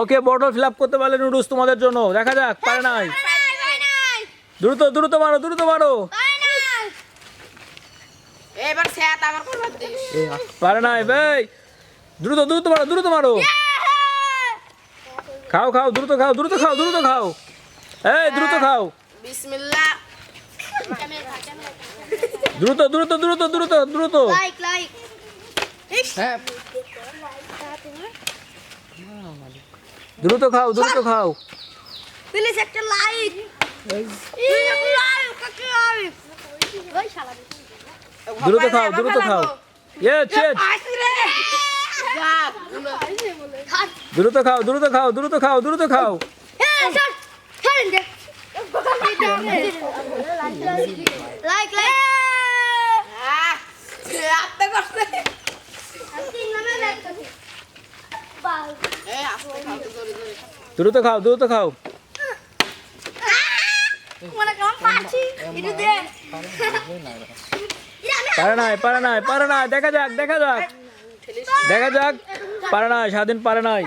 ওকে bottle fill up করতে পারলে noodles তোমাদের জন্য। দেখা যাক পারে নাই। দ্রুত দ্রুত মারো দ্রুত মারো। এবার স্যাত আমার করবার দিস পারে নাই ভাই দ্রুত দ্রুত মারো দ্রুত মারো। খাও খাও দ্রুত খাও দ্রুত খাও দ্রুত খাও। এই দ্রুত খাও। বিসমিল্লাহ। দ্রুত দ্রুত দ্রুত দ্রুত দ্রুত। লাইক লাইক হ্যাঁ দ্রুত খাও দ্রুত খাও। প্লিজ একটা লাইক দ্রুত খাও দ্রুত খাও। দ্রুত খাও দ্রুত খাও দ্রুত খাও দ্রুত খাও। লাইক লাইক দ্রুত খাও দ্রুত খাও। পারে নাই পারে নাই পারে নাই দেখা যাক দেখা যাক। দেখা যাক পারে নাই স্বাধীন পারে নাই।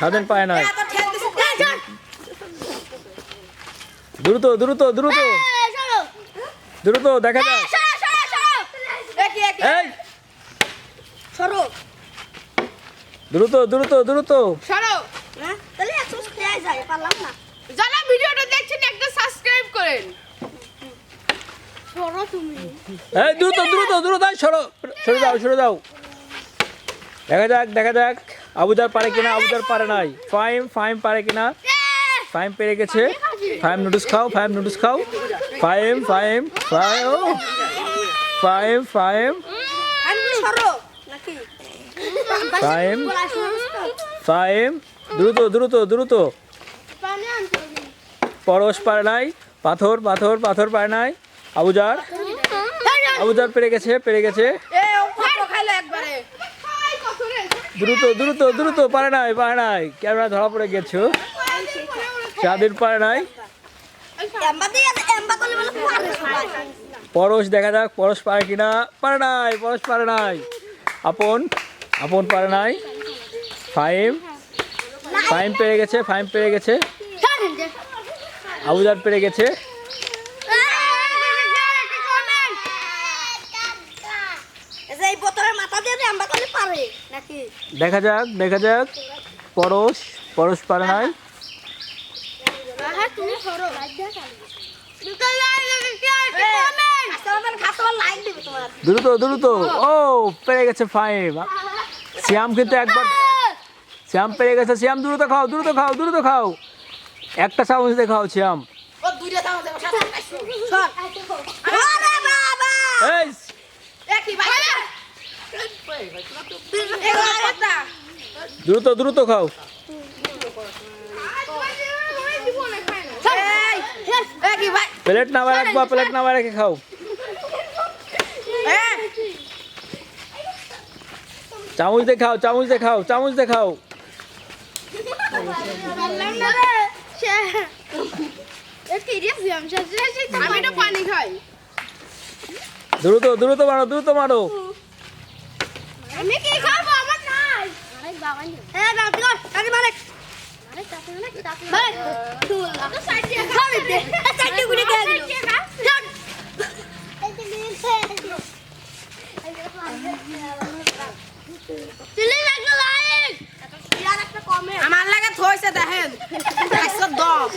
স্বাধীন পায় নাই। দ্রুত দ্রুত দ্রুত। দ্রুত দেখা যাক। এই! সরো। দ্রুত দ্রুত দ্রুত। সরো। তাহলে একশো খেয়ে যায় পারলাম না। যারা ভিডিওটা দেখছেন একটা সাবস্ক্রাইব করেন। সরো তুমি। এই দ্রুত দ্রুত দ্রুত এই সরো। সরে যাও সরে যাও। দেখা যাক দেখা যাক। আবুদার পারে কিনা আবুদার পারে নাই। ফাইম ফাইম পারে কিনা? ফাইম পেরে গেছে। ফাইম নুডলস খাও ফাইম নুডলস খাও। ফাইম ফাইম ফাইম ফাইম ফাইম। ফাইম ফাইম, দ্রুত দ্রুত দ্রুত। পরশ পারে নাই, পাথর পাথর পাথর পারে নাই। আবুজার আবুজার পেরে গেছে পেরে গেছে। দ্রুত দ্রুত দ্রুত, পারে নাই পারে নাই। ক্যামেরা ধরা পড়ে গেছো। স্বাধীন পারে নাই। পরশ দেখা যাক, পরশ পারে কিনা। পারে নাই, পরশ পারে নাই। আপন আপন পারে নাই। ফাইম। ফাইম পেরে গেছে ফাইম পেরে গেছে। আবুজার পেরে গেছে। দেখা যাক দেখা যাক। পরশ পরশ পারে নাই। দিবে তোমার। দ্রুত দ্রুত। ও পেরে গেছে ফাইম। শ্যাম কিন্তু একবার শ্যাম পেরে গেছে শ্যাম দ্রুত খাও দ্রুত খাও দ্রুত খাও একটা চামচ দিয়ে খাও শ্যাম ও দুইটা দাও দাও সাথে ওরে বাবা এই একই ভাই এগুলো কথা দ্রুত দ্রুত খাও এই একই ভাই প্লেট নামায় রাখবা প্লেট নামায় রেখে খাও এ চামচ দিয়ে খাও চামচ দিয়ে খাও চামচ দিয়ে খাও আমি তো পানি খাই দ্রুত দ্রুত মারো দ্রুত মারো আমি কি খাব আমার নাই আরেক বাবা নি এ না তুই আগে মারেক আরেক তাতে না তাতে তুই তো সাইড দিয়ে খা দে সাইড দিয়ে গুলি দিয়ে দিল চল চিলি লাগল লাইক। ইয়ার একটা কমে আমার লাগে থইছে দেখেন। একশো দশ।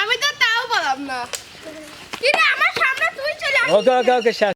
আমি তো তাও বললাম না। কিন্তু আমার সামনে তুই চলে ওকে ওকে ওকে